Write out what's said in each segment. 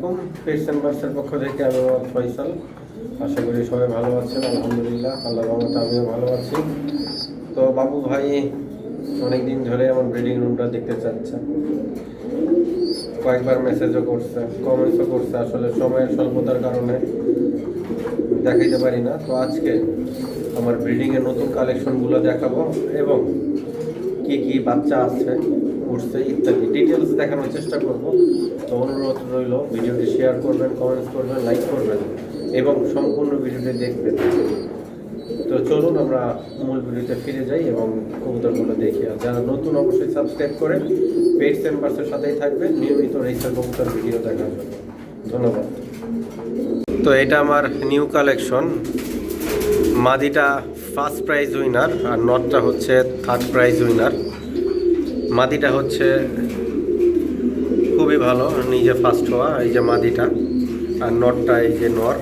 আলাইকুম। অ্যান্ড বার্সের পক্ষ থেকে আমি মোহাম্মদ ফয়সাল। আশা করি সবাই ভালো আছেন, আলহামদুলিল্লাহ। আল্লাহ রহমতে আমিও ভালো আছি। তো বাবু ভাই অনেক দিন ধরে আমার ব্রিডিং রুমটা দেখতে চাচ্ছে কয়েকবার মেসেজও করছে কমেন্টসও করছে। আসলে সময়ের স্বল্পতার কারণে দেখাইতে পারি না। তো আজকে আমার ব্রিডিংয়ের নতুন কালেকশনগুলো দেখাবো এবং কি কি বাচ্চা আছে উঠছে ইত্যাদি। ডিটেলস দেখানোর চেষ্টা করব। তো অনুরোধ রইল, ভিডিওটি শেয়ার করবেন কমেন্টস করবেন লাইক করবেন এবং সম্পূর্ণ ভিডিওটি দেখবেন। তো চলুন আমরা মূল ভিডিওতে ফিরে যাই এবং কবুতরগুলো দেখি। আর যারা নতুন, অবশ্যই সাবস্ক্রাইব করে পেড সেম্বার্সের সাথেই থাকবেন, নিয়মিত রেসার কবুতর ভিডিও দেখার ধন্যবাদ। তো এটা আমার নিউ কালেকশন মাদিটা ফার্স্ট প্রাইজ উইনার আর নটটা হচ্ছে থার্ড প্রাইজ উইনার মাদিটা হচ্ছে খুবই ভালো নিজে ফার্স্ট হওয়া, এই যে মাদিটা, আর নটটা এই যে নর,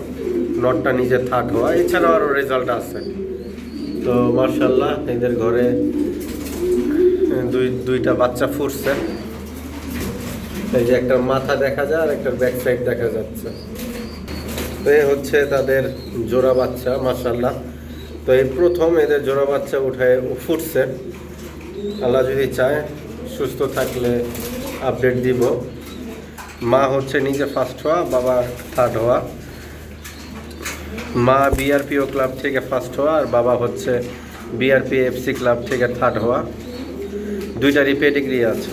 নটটা নিজে থার্ড হওয়া, এছাড়াও আরও রেজাল্ট আছে। তো মার্শাল্লাহ এদের ঘরে দুই, দুইটা বাচ্চা ফুটছে। এই যে একটা মাথা দেখা যায়, আর একটা ব্যাক সাইড দেখা যাচ্ছে। তো এ হচ্ছে তাদের জোড়া বাচ্চা মার্শাল্লাহ তো এই প্রথম এদের জোড়া বাচ্চা উঠায় ফুটছে। আল্লাহ যদি চায় সুস্থ থাকলে আপডেট দিব। মা হচ্ছে নিজে ফার্স্ট হওয়া, বাবা থার্ড হওয়া। মা বিআরপিও ক্লাব থেকে ফার্স্ট হওয়া আর বাবা হচ্ছে বিআরপি এফসি ক্লাব থেকে থার্ড হওয়া। দুইটারই পেডিগ্রি আছে।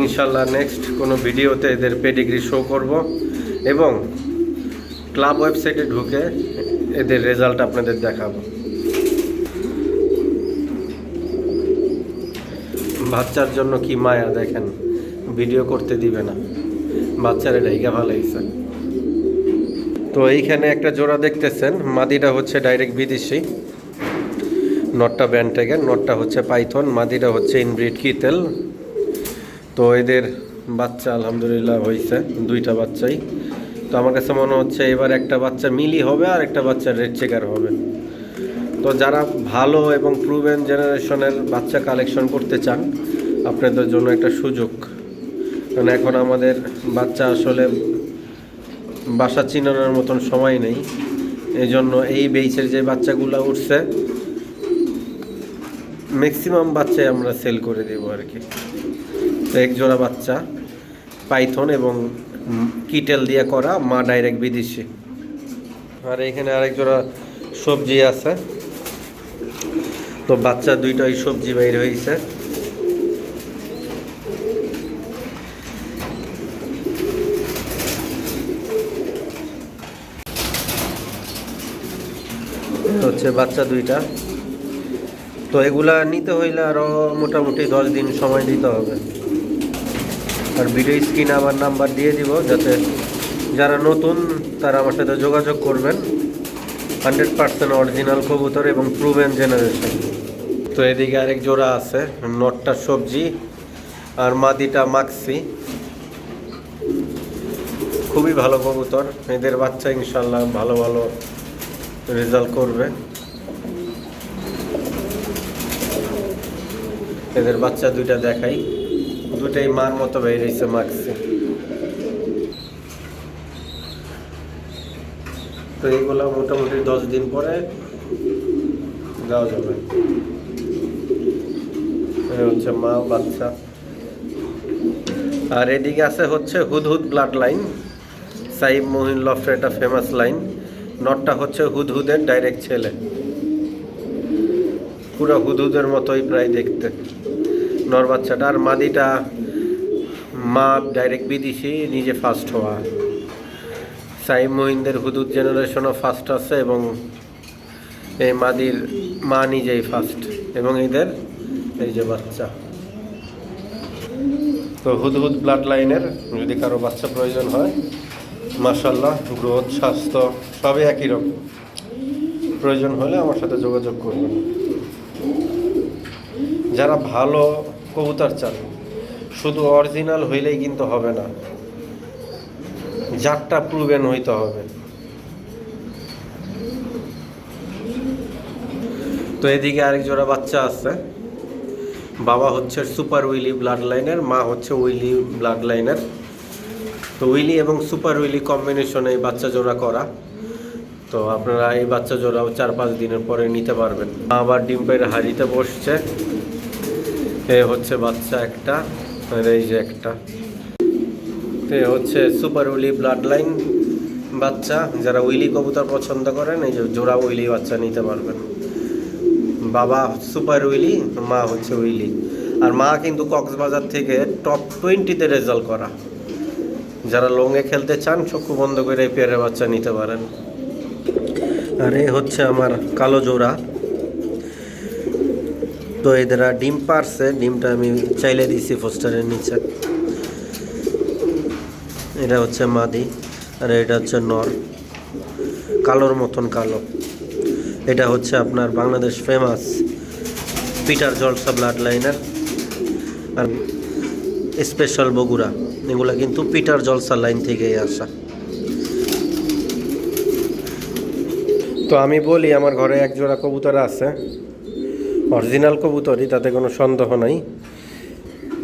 ইনশাল্লাহ নেক্সট কোনো ভিডিওতে এদের পেডিগ্রি শো করব এবং ক্লাব ওয়েবসাইটে ঢুকে এদের রেজাল্ট আপনাদের দেখাবো। বাচ্চার জন্য কি মায়া, দেখেন। ভিডিও করতে দিবে না। বাচ্চারা ভালো হয়েছে তো এইখানে একটা জোড়া দেখতেছেন, মাদিটা হচ্ছে ডাইরেক্ট বিদেশি। নটটা ব্যান্টেগের নটটা হচ্ছে পাইথন, মাদিটা হচ্ছে ইনব্রিড কিতেল তো এদের বাচ্চা আলহামদুলিল্লাহ হয়েছে দুইটা বাচ্চাই। তো আমার কাছে মনে হচ্ছে এবার একটা বাচ্চা মিলি হবে আর একটা বাচ্চা রেড চেকার হবে। তো যারা ভালো এবং প্রুভেন জেনারেশনের বাচ্চা কালেকশন করতে চান, আপনাদের জন্য একটা সুযোগ। কারণ এখন আমাদের বাচ্চা আসলে বাসা চিনানোর মতন সময় নেই। এই জন্য এই বেইচের যে বাচ্চাগুলো উঠছে ম্যাক্সিমাম বাচ্চাই আমরা সেল করে দেবো আর কি। তো এক জোড়া বাচ্চা, পাইথন এবং কিটেল দিয়ে করা, মা ডাইরেক্ট বিদেশি। আর এখানে আরেক জোড়া সবজি আছে। তো বাচ্চা দুইটাই সবজি বাইর হয়েছে। হচ্ছে বাচ্চা দুইটা। তো এগুলা নিতে হইলে আরও মোটামুটি দশ দিন সময় দিতে হবে। আর ভিডিও স্ক্রিনে আমার নাম্বার দিয়ে দিব যাতে যারা নতুন, তারা আমার সাথে যোগাযোগ করবেন। হান্ড্রেড পার্সেন্ট অরিজিনাল কবুতর এবং প্রুভেন জেনারেশন তো এদিকে আরেক জোড়া আছে, নটটা সবজি আর মাদিটা মাক্সি। খুবই ভালো কবুতর, এদের বাচ্চা ইনশাল্লাহ ভালো ভালো রেজাল্ট করবে। এদের বাচ্চা দুইটা দেখাই দুটাই মার মতো বেরিয়েছে মাক্সি। তো এইগুলো মোটামুটি দশ দিন পরে দেওয়া যাবে। হচ্ছে মা বাচ্চা। আর এদিকে আছে হচ্ছে হুদহুদ ব্লাড লাইন সাইব মহিন লফের একটা ফেমাস লাইন নটটা হচ্ছে হুদহুদের ডাইরেক্ট ছেলে। পুরো হুদহুদের মতোই প্রায় দেখতে। নর বাচ্চাটা আর মাদিটা মা ডাইরেক্ট বিদেশি, নিজে ফার্স্ট হওয়া। সাইম মহিনদের হুদুদ জেনারেশনও ফার্স্ট আছে এবং এই মাদির মা নিজেই ফার্স্ট এবং এদের এই যে বাচ্চা। তো হুদহুদ ব্লাড লাইনের যদি কারও বাচ্চা প্রয়োজন হয় মাসাল্লাহ গ্রোথ, স্বাস্থ্য, সবই একই রকম। প্রয়োজন হলে আমার সাথে যোগাযোগ করবেন। যারা ভালো কবুতর চান, শুধু অরিজিনাল হইলেই কিন্তু হবে না। যারটা প্রুভেন হইতে হবে। তো এদিকে আরেক জোড়া বাচ্চা আছে। বাবা হচ্ছে সুপার উইলি ব্লাড লাইনের মা হচ্ছে উইলি ব্লাড লাইনের তো উইলি এবং সুপার উইলি কম্বিনেশনে এই বাচ্চা জোড়া করা। তো আপনারা এই বাচ্চা জোড়াও চার পাঁচ দিনের পরে নিতে পারবেন। আবার ডিম পেড়ে হাড়িতে বসছে। এ হচ্ছে বাচ্চা একটা এই যে একটা। এ হচ্ছে সুপার উইলি ব্লাড লাইন বাচ্চা। যারা উইলি কবুতর পছন্দ করেন, এই যে জোড়া উইলি বাচ্চা নিতে পারবেন। বাবা সুপার উইলি, মা হচ্ছে উইলি। আর মা কিন্তু কক্সবাজার থেকে টপ টোয়েন্টিতে রেজাল্ট করা। যারা লংয়ে খেলতে চান, চক্ষু বন্ধ করে এই পেয়ারের বাচ্চা নিতে পারেন। আর এ হচ্ছে আমার কালো জোড়া। তো এদের ডিম পারছে, ডিমটা আমি চাইলে দিছি ফোস্টারের নিচে। এটা হচ্ছে মাদি, আর এটা হচ্ছে নর। কালোর মতন কালো। এটা হচ্ছে আপনার বাংলাদেশ ফেমাস পিটার জলসা ব্লাড লাইনের আর স্পেশাল বগুড়া। এগুলো কিন্তু পিটার জলসা লাইন থেকেই আসা। তো আমি বলি, আমার ঘরে এক জোড়া কবুতর আছে। অরিজিনাল কবুতরই, তাতে কোনো সন্দেহ নাই।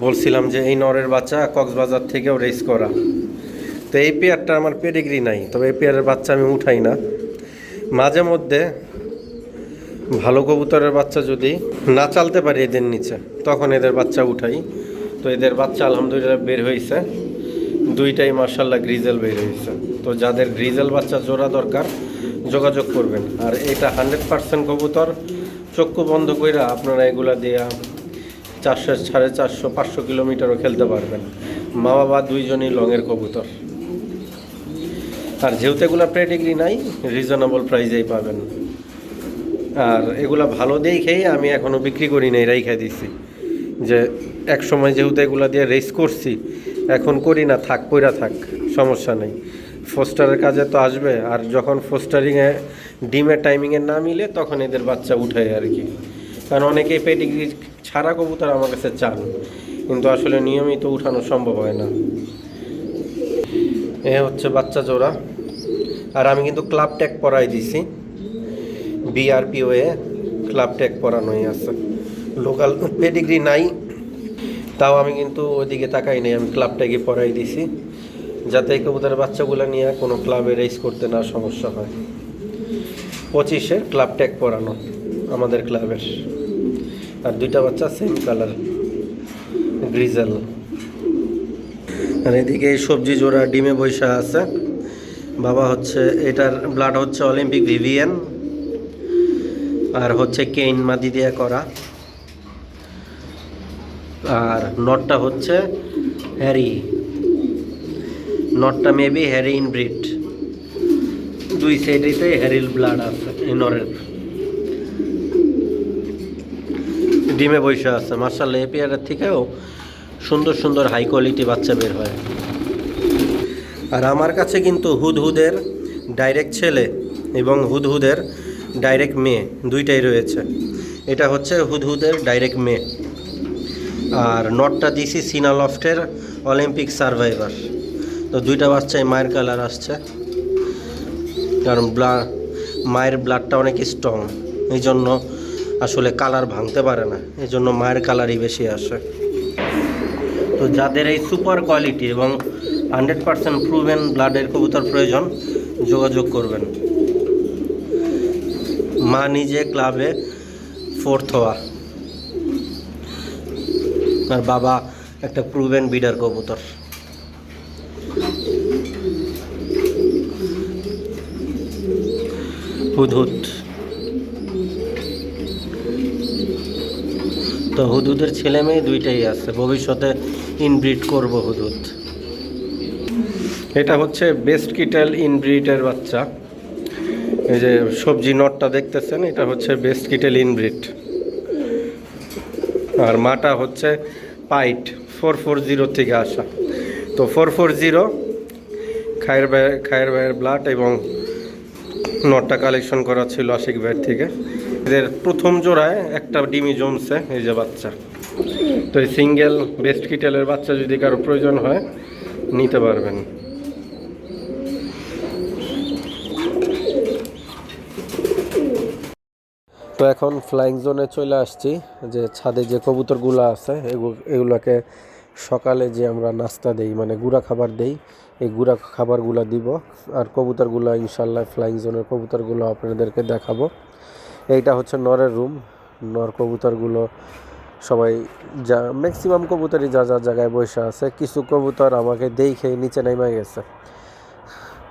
বলছিলাম যে এই নরের বাচ্চা কক্সবাজার থেকেও রেস করা। তো এই পেয়ারটা আমার পেডিগ্রি নাই। তবে এই পেয়ারের বাচ্চা আমি উঠাই না। মাঝে মধ্যে ভালো কবুতরের বাচ্চা যদি না চালতে পারি এদের নিচে, তখন এদের বাচ্চা উঠাই। তো এদের বাচ্চা আলহামদুলিল্লাহ বের হয়েছে। দুইটাই মার্শাল্লাহ গ্রিজেল বের হয়েছে। তো যাদের গ্রিজেল বাচ্চা জোড়া দরকার, যোগাযোগ করবেন। আর এটা হান্ড্রেড পার্সেন্ট কবুতর, চক্ষু বন্ধ কইরা আপনারা এগুলা দিয়া চারশো সাড়ে চারশো, পাঁচশো কিলোমিটারও খেলতে পারবেন। মা বাবা দুইজনই লংয়ের কবুতর। আর যেহেতু এগুলা প্রেডিগ্রি নাই রিজনেবল প্রাইজেই পাবেন। আর এগুলা ভালো দেখেই আমি এখনও বিক্রি করি নাই, রাইখা দিছি। যে এক সময় যেহেতু এগুলা দিয়ে রেস করছি, এখন করি না, থাক কইরা থাক, সমস্যা নেই। ফোস্টারের কাজে তো আসবে, আর যখন ফোস্টারিংয়ে ডিমের টাইমিংয়ে না মিলে, তখন এদের বাচ্চা উঠায় আর কি। কারণ অনেকেই পেডিগ্রি ছাড়া কবুতর আমার কাছে চান, কিন্তু আসলে নিয়মিত উঠানো সম্ভব হয় না। এ হচ্ছে বাচ্চা জোড়া। আর আমি কিন্তু ক্লাব ট্যাগ পরাই দিছি। বিআরপিওয়ে ক্লাব ট্যাগ পরানোই আছে। লোকাল পেডিগ্রি নাই, তাও আমি কিন্তু ওইদিকে তাকাই নাই, আমি ক্লাব ট্যাগই পরাই দিছি। যাতে কবুতরের বাচ্চাগুলো নিয়ে কোনো ক্লাবে রেস করতে না সমস্যা হয়। পঁচিশের ক্লাব ট্যাগ পরানো আমাদের ক্লাবের আর দুইটা বাচ্চা সেম কালার গ্রিজেল আর এদিকে সবজি জোড়া ডিমে বৈশা আছে। বাবা হচ্ছে, এটার ব্লাড হচ্ছে অলিম্পিক ভিভিয়ান আর হচ্ছে কেইন মাদি দিয়ে করা। আর নটটা হচ্ছে হ্যারি। নটটা মেবি হ্যারি ইনব্রিড। দুই সাইডেতে হ্যারিল ব্লাড আছে নরের। ডিমে বৈশা আছে। মার্শাল্লাহ এই পেয়ারের থেকেও সুন্দর সুন্দর হাই কোয়ালিটি বাচ্চা বের হয়। আর আমার কাছে কিন্তু হুদহুদের ডাইরেক্ট ছেলে এবং হুদহুদের ডাইরেক্ট মেয়ে, দুইটাই রয়েছে। এটা হচ্ছে হুদহুদের ডাইরেক্ট মেয়ে। আর নটটা দিছি সিনালফটের অলিম্পিক সার্ভাইভার। তো দুইটা বাচ্চায় মায়ের কালার আসছে। কারণ ব্লা, মায়ের ব্লাডটা অনেক স্ট্রং এই জন্য আসলে কালার ভাঙতে পারে না। এই জন্য মায়ের কালারই বেশি আসে। তো যাদের এই সুপার কোয়ালিটি এবং হান্ড্রেড পার্সেন্ট প্রুভেন ব্লাডের কবুতর প্রয়োজন, যোগাযোগ করবেন। মা নিজে ক্লাবে ফোর্থ হওয়া আর বাবা একটা প্রুভেন বিডার কবুতর। হুদহুদ। তো হুদুদের ছেলে মেয়ে দুইটাই আছে। ভবিষ্যতে ইনব্রিড করব হুদুদ এটা হচ্ছে বেস্ট কিটেল ইনব্রিডের বাচ্চা। এই যে সবজি নটটা দেখতেছেন, এটা হচ্ছে বেস্ট কিটেল ইনব্রিড আর মাটা হচ্ছে পাইট, ফোর ফোর জিরো থেকে আসা। তো ফোর ফোর জিরো, খায়ের ভাই, খায়ের ভাইয়ের ব্লাড এবং নটটা কালেকশন করা ছিল আশিক ভাইয়ের থেকে। এদের প্রথম জোড়ায় একটা ডিমি জমছে, এই যে বাচ্চা। তো এই সিঙ্গেল বেস্ট কিটেলের বাচ্চা যদি কারও প্রয়োজন হয়, নিতে পারবেন। তো এখন ফ্লাইং জোনে চলে আসছি, যে ছাদে যে কবুতরগুলো আছে, এগু- এগুলোকে সকালে যে আমরা নাস্তা দেই মানে গুঁড়া খাবার দেই, এই গুঁড়া খাবারগুলো দিব। আর কবুতরগুলো ইনশাল্লাহ ফ্লাইং জোনের কবুতরগুলো আপনাদেরকে দেখাবো। এইটা হচ্ছে নরের রুম। নর কবুতরগুলো সবাই যা ম্যাক্সিমাম কবুতরই যা যা জায়গায় বসে আছে, কিছু কবুতর আমাকে দেখে নিচে নেমে গেছে।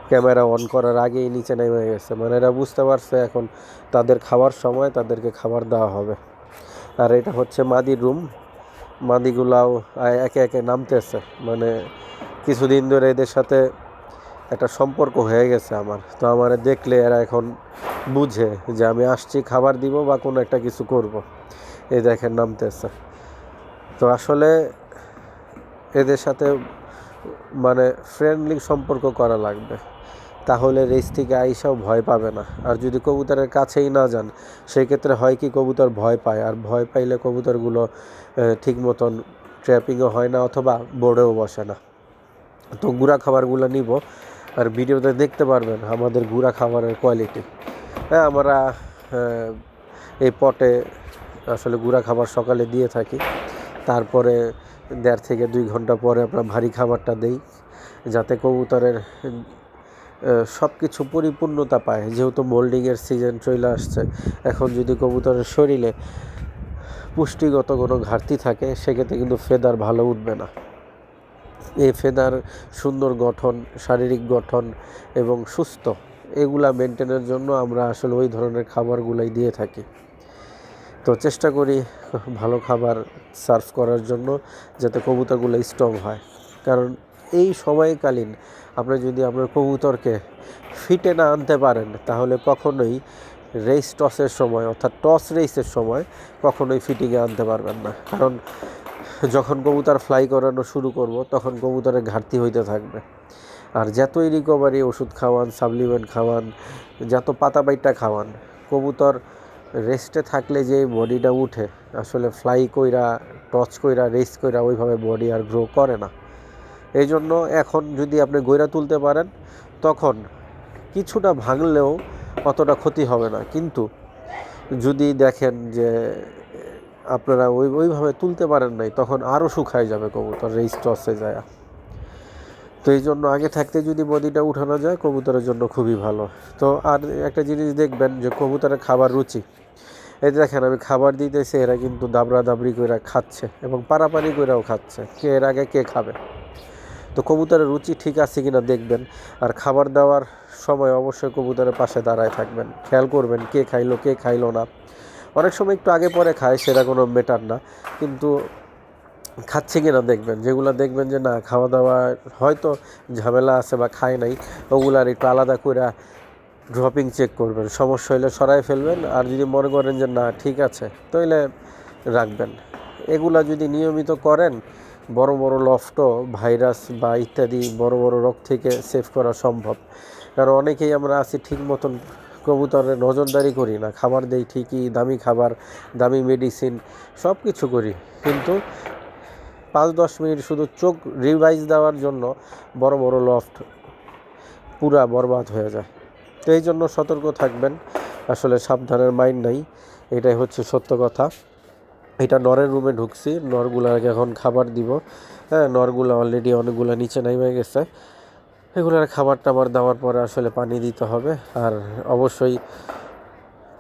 ক্যামেরা অন করার আগেই নিচে নেমে গেছে। মানে এরা বুঝতে পারছে এখন তাদের খাওয়ার সময় তাদেরকে খাবার দেওয়া হবে। আর এটা হচ্ছে মাদির রুম। মাদিগুলাও একে একে নামতেছে। মানে কিছুদিন ধরে এদের সাথে একটা সম্পর্ক হয়ে গেছে আমার। তো আমার দেখলে এরা এখন বুঝে যে আমি আসছি খাবার দিব বা কোনো একটা কিছু করব। এই দেখেন নামতেছে। তো আসলে এদের সাথে মানে ফ্রেন্ডলি সম্পর্ক করা লাগবে। তাহলে রেস থেকে আইসাও ভয় পাবে না। আর যদি কবুতরের কাছেই না যান সেই ক্ষেত্রে হয় কি কবুতর ভয় পায়, আর ভয় পাইলে কবুতরগুলো ঠিক মতন ট্র্যাপিংও হয় না অথবা বোর্ডেও বসে না। তো গুঁড়া খাবারগুলো নিব, আর ভিডিওতে দেখতে পারবেন আমাদের গুঁড়া খাবারের কোয়ালিটি। হ্যাঁ আমরা এই পটে আসলে গুঁড়া খাবার সকালে দিয়ে থাকি, তারপরে দেড় থেকে দুই ঘণ্টা পরে আমরা ভারী খাবারটা দেই, যাতে কবুতরের সব কিছু পরিপূর্ণতা পায়। যেহেতু মোল্ডিংয়ের সিজন চলে আসছে, এখন যদি কবুতরের শরীরে পুষ্টিগত কোনো ঘাটতি থাকে, সেক্ষেত্রে কিন্তু ফেদার ভালো উঠবে না। এই ফেদার সুন্দর গঠন, শারীরিক গঠন এবং সুস্থ, এগুলা মেনটেনের জন্য আমরা আসলে ওই ধরনের খাবারগুলাই দিয়ে থাকি। তো চেষ্টা করি ভালো খাবার সার্ভ করার জন্য, যাতে কবুতরগুলো স্ট্রং হয়। কারণ এই সময়কালীন আপনি যদি আপনার কবুতরকে ফিটে না আনতে পারেন, তাহলে কখনোই রেস টসের সময়, অর্থাৎ টস রেসের সময় কখনোই ফিটিংয়ে আনতে পারবেন না। কারণ যখন কবুতর ফ্লাই করানো শুরু করব, তখন কবুতরের ঘাটতি হইতে থাকবে। আর যতই রিকভারি ওষুধ খাওয়ান সাপ্লিমেন্ট খাওয়ান, যত পাতা বাইটা খাওয়ান, কবুতর রেস্টে থাকলে যে বডিটা উঠে, আসলে ফ্লাই কইরা, টচ কইরা রেস কইরা ওইভাবে বডি আর গ্রো করে না। এই জন্য এখন যদি আপনি গইরা তুলতে পারেন, তখন কিছুটা ভাঙলেও অতটা ক্ষতি হবে না। কিন্তু যদি দেখেন যে আপনারা ওই, ওইভাবে তুলতে পারেন নাই, তখন আরও শুকায় যাবে কবুতর রেস টসে যায়। তো এই জন্য আগে থাকতে যদি বডিটা উঠানো যায়, কবুতরের জন্য খুবই ভালো। তো আর একটা জিনিস দেখবেন যে কবুতরের খাবার রুচি। এই দেখেন, আমি খাবার দিতেছি, এরা কিন্তু দাবড়া দাবড়ি করে খাচ্ছে এবং পারাপারি করেও খাচ্ছে, কে এর আগে কে খাবে। তো কবুতরের রুচি ঠিক আছে কিনা দেখবেন। আর খাবার দেওয়ার সময় অবশ্যই কবুতরের পাশে দাঁড়ায় থাকবেন। খেয়াল করবেন কে খাইলো কে খাইলো না। অনেক সময় একটু আগে পরে খায়, সেটা কোনো মেটার না। কিন্তু খাচ্ছে কিনা দেখবেন। যেগুলো দেখবেন যে না, খাওয়া দাওয়া হয়তো ঝামেলা আছে বা খায় নাই ওগুলার একটু আলাদা করে ড্রপিং চেক করবেন। সমস্যা হলে সরাই ফেলবেন। আর যদি মনে করেন যে না, ঠিক আছে তাহলে রাখবেন। এগুলা যদি নিয়মিত করেন বড় বড় লফটও ভাইরাস বা ইত্যাদি বড় বড় রোগ থেকে সেভ করা সম্ভব। কারণ অনেকেই আমরা আছি ঠিক মতন কবুতরের নজরদারি করি না, খাবার দেই ঠিকই, দামি খাবার, দামি মেডিসিন সব কিছু করি। কিন্তু পাঁচ দশ মিনিট শুধু চোখ রিভাইজ দেওয়ার জন্য বড় বড় লফট পুরা বরবাদ হয়ে যায়। তো এই জন্য সতর্ক থাকবেন। আসলে সাবধানের মাইন্ড নাই, এটাই হচ্ছে সত্য কথা। এটা নরের রুমে ঢুকছি। নরগুলাকে এখন খাবার দিব। হ্যাঁ নরগুলা অলরেডি অনেকগুলো নিচে নেমে গেছে। এগুলার খাবার টাবার দেওয়ার পরে আসলে পানি দিতে হবে। আর অবশ্যই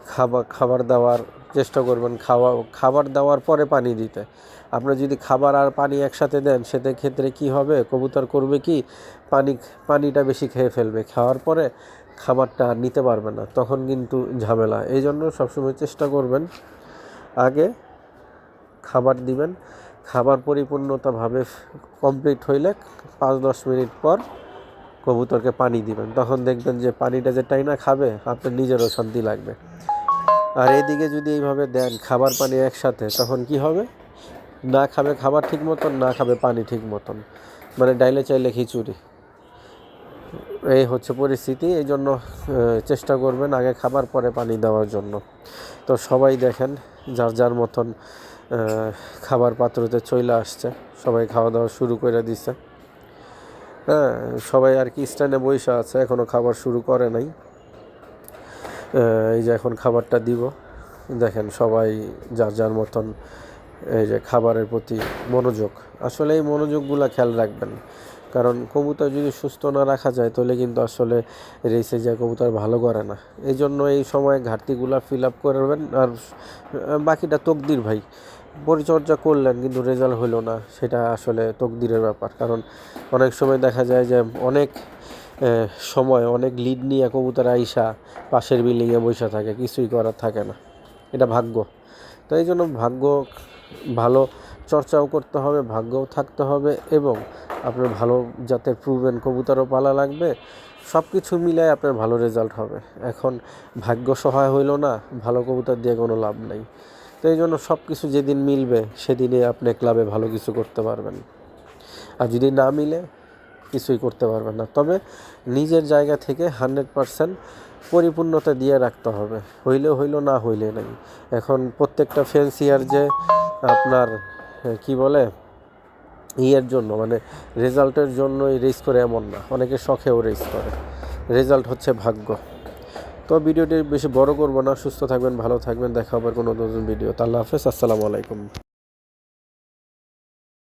খাবার খাবার দেওয়ার চেষ্টা করবেন। খাওয়া, খাবার দেওয়ার পরে পানি দিতে। আপনার যদি খাবার আর পানি একসাথে দেন সেতে ক্ষেত্রে কি হবে? কবুতর করবে কি? পানি, পানিটা বেশি খেয়ে ফেলবে। খাওয়ার পরে খাবারটা আর নিতে পারবে না। তখন কিন্তু ঝামেলা। এই জন্য সবসময় চেষ্টা করবেন আগে খাবার দিবেন। খাবার পরিপূর্ণতাভাবে কমপ্লিট হইলে পাঁচ দশ মিনিট পর কবুতরকে পানি দিবেন। তখন দেখবেন যে পানিটা যে টাইনা খাবে, আপনার নিজেরও শান্তি লাগবে। আর এদিকে যদি এইভাবে দেন খাবার পানি একসাথে, তখন কি হবে? না খাবে খাবার ঠিক মতন, না খাবে পানি ঠিক মতন। মানে ডাইলে চাইলে খিচুড়ি। এই হচ্ছে পরিস্থিতি এই জন্য চেষ্টা করবেন আগে খাবার, পরে পানি দেওয়ার জন্য। তো সবাই দেখেন, যার যার মতন খাবার পাত্রতে চলে আসছে। সবাই খাওয়া দাওয়া শুরু করে দিছে। হ্যাঁ সবাই আর কি স্ট্যান্ডে বসে আছে এখনও খাবার শুরু করে নাই। এই যে এখন খাবারটা দিব। দেখেন সবাই যার যার মতন এই যে খাবারের প্রতি মনোযোগ। আসলে এই মনোযোগগুলো খেয়াল রাখবেন। কারণ কবুতর যদি সুস্থ না রাখা যায়, তাহলে কিন্তু আসলে রেসে যায়, কবুতর ভালো করে না। এই জন্য এই সময় ঘাটতিগুলো ফিল আপ করবেন আর বাকিটা তকদির ভাই। পরিচর্যা করলেন, কিন্তু রেজাল্ট হলো না। সেটা আসলে তকদিরের ব্যাপার। কারণ অনেক সময় দেখা যায় যে অনেক সময় অনেক লিড নিয়ে কবুতর আইসা পাশের বিল্ডিংয়ে বসে থাকে, কিছুই করার থাকে না। এটা ভাগ্য। তো এই জন্য ভাগ্য ভালো চর্চাও করতে হবে, ভাগ্যও থাকতে হবে এবং আপনার ভালো জাতের প্রুভেন কবুতরও পালা লাগবে সব কিছু মিলায় আপনার ভালো রেজাল্ট হবে। এখন ভাগ্য সহায় হইল না, ভালো কবুতর দিয়ে কোনো লাভ নাই। তো এই জন্য সব কিছু যেদিন মিলবে সেদিনে আপনি ক্লাবে ভালো কিছু করতে পারবেন। আর যদি না মিলে, কিছুই করতে পারবেন না। তবে নিজের জায়গা থেকে হান্ড্রেড পারসেন্ট পরিপূর্ণতা দিয়ে রাখতে হবে। হইলে হইল, না হইলে নাই। এখন প্রত্যেকটা ফেন্সিয়ার যে আপনার কি বলে, ইয়ের জন্য মানে রেজাল্টের জন্যই রেস করে এমন না। অনেকে শখেও রেস করে। রেজাল্ট হচ্ছে ভাগ্য। তো ভিডিওটি বেশি বড় করব না। সুস্থ থাকবেন, ভালো থাকবেন। দেখা হবে কোনো নতুন ভিডিও আল্লাহ হাফেজ। আসসালামু আলাইকুম।